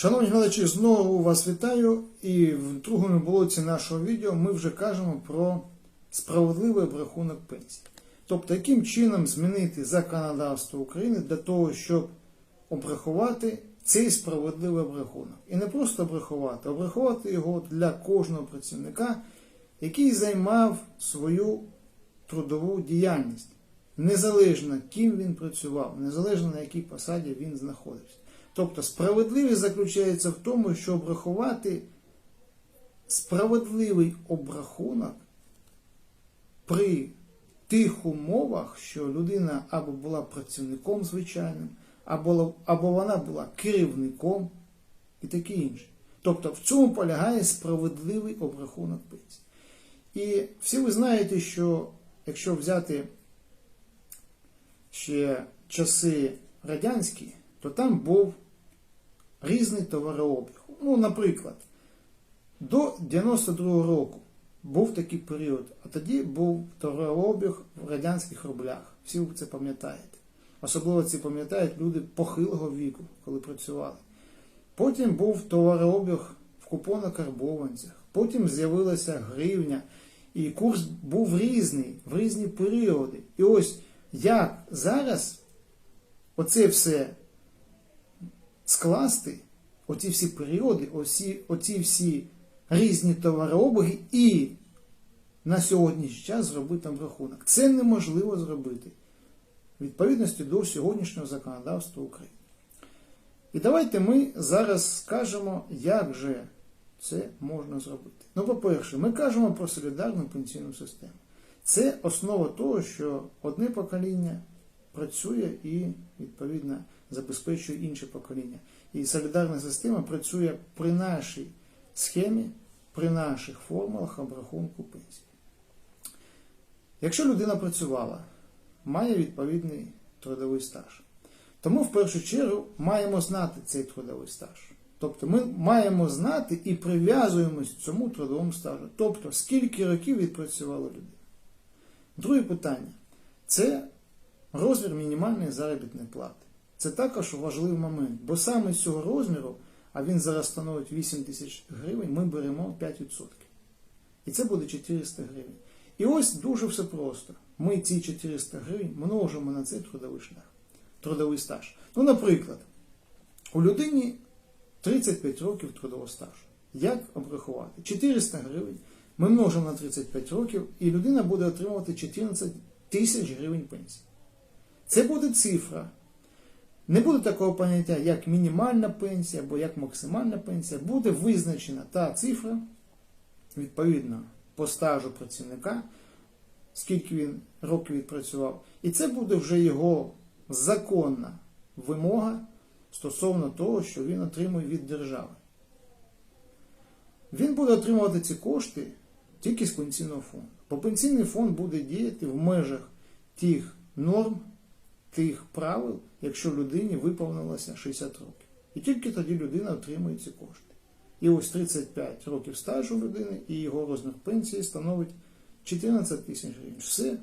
Шановні глядачі, знову вас вітаю. І в другому блоці нашого відео ми вже кажемо про справедливий обрахунок пенсій. Тобто, яким чином змінити законодавство України для того, щоб обрахувати цей справедливий обрахунок. І не просто обрахувати, а обрахувати його для кожного працівника, який займав свою трудову діяльність. Незалежно ким він працював, незалежно на якій посаді він знаходився. Тобто справедливість заключається в тому, що обрахувати справедливий обрахунок при тих умовах, що людина або була працівником звичайним, або, або вона була керівником і таке інше. Тобто в цьому полягає справедливий обрахунок пенсії. І всі ви знаєте, що якщо взяти ще часи радянські, то там був різний товарообіг. Ну, наприклад, до 92-го року був такий період, а тоді був товарообіг в радянських рублях. Всі ви це пам'ятаєте. Особливо це пам'ятають люди похилого віку, коли працювали. Потім був товарообіг в купонокарбованцях, потім з'явилася гривня, і курс був різний в різні періоди. І ось як зараз оце все скласти, оці всі періоди, оці, оці всі різні товарообіги і на сьогоднішній час зробити обрахунок. Це неможливо зробити відповідності до сьогоднішнього законодавства України. І давайте ми зараз скажемо, як же це можна зробити. Ну, по-перше, ми кажемо про солідарну пенсійну систему. Це основа того, що одне покоління працює і, відповідно, забезпечує інше покоління. І солідарна система працює при нашій схемі, при наших формулах обрахунку пенсії. Якщо людина працювала, має відповідний трудовий стаж. Тому в першу чергу маємо знати цей трудовий стаж. Тобто ми маємо знати і прив'язуємось цьому трудовому стажу. Тобто, скільки років відпрацювала людина. Друге питання це розмір мінімальної заробітної плати. Це також важливий момент, бо саме з цього розміру, а він зараз становить 8 тисяч гривень, ми беремо 5%. І це буде 400 гривень. І ось дуже все просто. Ми ці 400 гривень множимо на цей трудовий шлях, трудовий стаж. Ну, наприклад, у людині 35 років трудового стажу. Як обрахувати? 400 гривень ми множимо на 35 років, і людина буде отримувати 14 тисяч гривень пенсії. Це буде цифра. Не буде такого поняття, як мінімальна пенсія або як максимальна пенсія. Буде визначена та цифра, відповідно, по стажу працівника, скільки він років відпрацював. І це буде вже його законна вимога стосовно того, що він отримує від держави. Він буде отримувати ці кошти тільки з пенсійного фонду. Бо пенсійний фонд буде діяти в межах тих норм, тих правил, якщо людині виповнилося 60 років. І тільки тоді людина отримує ці кошти. І ось 35 років стажу людини і його розмір пенсії становить 14 тисяч гривень. Все,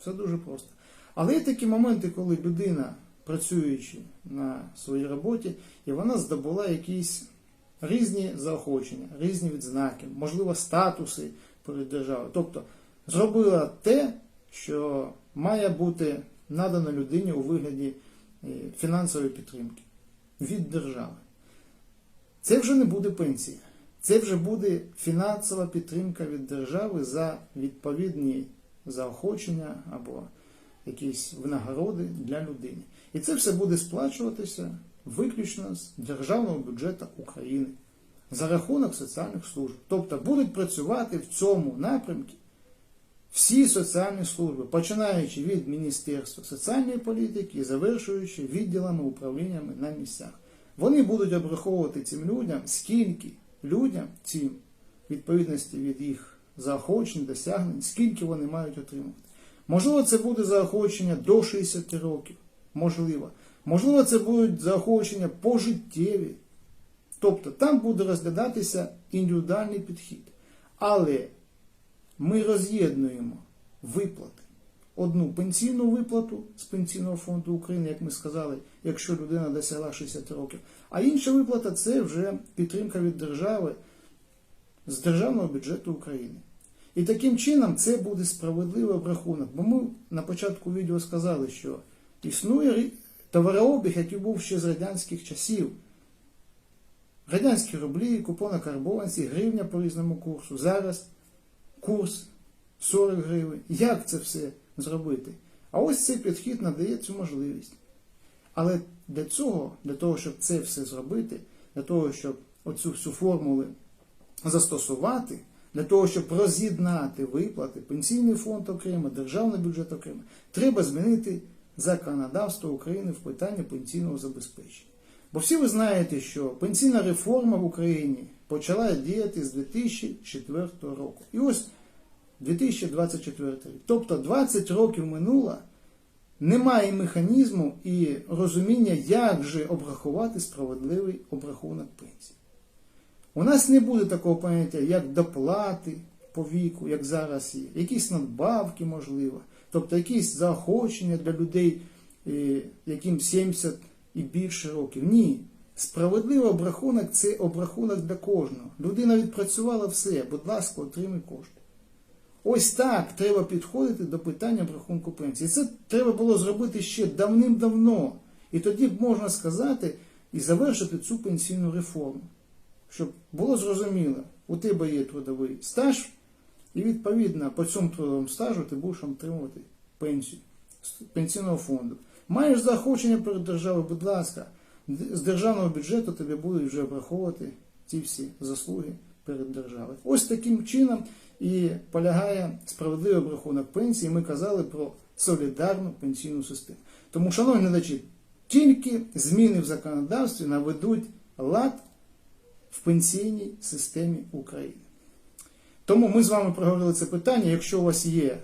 все дуже просто. Але є такі моменти, коли людина, працюючи на своїй роботі, і вона здобула якісь різні заохочення, різні відзнаки, можливо, статуси перед державою. Тобто зробила те, що має бути надано людині у вигляді е, фінансової підтримки від держави. Це вже не буде пенсія. Це вже буде фінансова підтримка від держави за відповідні заохочення або якісь винагороди для людини. І це все буде сплачуватися виключно з державного бюджету України за рахунок соціальних служб. Тобто будуть працювати в цьому напрямку всі соціальні служби, починаючи від Міністерства соціальної політики і завершуючи відділами управліннями на місцях. Вони будуть обраховувати цим людям, скільки людям цим, відповідності від їх заохочень, досягнень, скільки вони мають отримувати. Можливо, це буде заохочення до 60 років. Можливо. Можливо, це будуть заохочення пожиттєві. Тобто там буде розглядатися індивідуальний підхід. Але ми роз'єднуємо виплати одну пенсійну виплату з Пенсійного фонду України, як ми сказали, якщо людина досягла 60 років. А інша виплата це вже підтримка від держави з державного бюджету України. І таким чином це буде справедливий обрахунок. Бо ми на початку відео сказали, що існує товарообіг, який був ще з радянських часів. Радянські рублі, купона карбованці, гривня по різному курсу. Зараз курс 40 гривень. Як це все зробити? А ось цей підхід надає цю можливість. Але для цього, для того, щоб це все зробити, для того, щоб оцю всю формулу застосувати, для того, щоб роз'єднати виплати, пенсійний фонд окремо, державний бюджет окремо, треба змінити законодавство України в питанні пенсійного забезпечення. Бо всі ви знаєте, що пенсійна реформа в Україні почала діяти з 2004 року. І ось 2024 рік. Тобто 20 років минуло, немає механізму і розуміння, як же обрахувати справедливий обрахунок пенсії. У нас не буде такого поняття, як доплати по віку, як зараз є, якісь надбавки, можливо, тобто якісь заохочення для людей, е, яким 70 і більше років. Ні. Справедливий обрахунок це обрахунок для кожного. Людина відпрацювала все, будь ласка, отримай кошти. Ось так треба підходити до питання обрахунку пенсії. Це треба було зробити ще давним-давно. І тоді б можна сказати і завершити цю пенсійну реформу. Щоб було зрозуміло, у тебе є трудовий стаж, і відповідно по цьому трудовому стажу ти будеш отримувати пенсію з пенсійного фонду. Маєш заохочення перед державою, будь ласка, з державного бюджету тобі будуть вже враховувати ці всі заслуги перед державою. Ось таким чином і полягає справедливий обрахунок пенсії. Ми казали про солідарну пенсійну систему. Тому, шановні глядачі, тільки зміни в законодавстві наведуть лад в пенсійній системі України. Тому ми з вами проговорили це питання. Якщо у вас є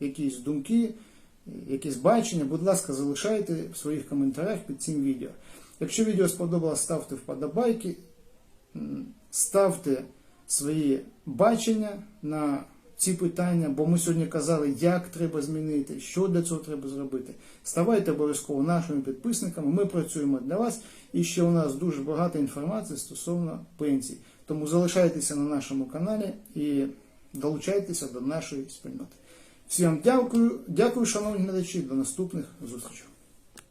якісь думки, якісь бачення, будь ласка, залишайте в своїх коментарях під цим відео. Якщо відео сподобалось, ставте вподобайки, ставте свої бачення на ці питання, бо ми сьогодні казали, як треба змінити, що для цього треба зробити. Ставайте обов'язково нашими підписниками. Ми працюємо для вас. І ще у нас дуже багато інформації стосовно пенсій. Тому залишайтеся на нашому каналі і долучайтеся до нашої спільноти. Всім дякую, дякую, шановні глядачі, до наступних зустрічей.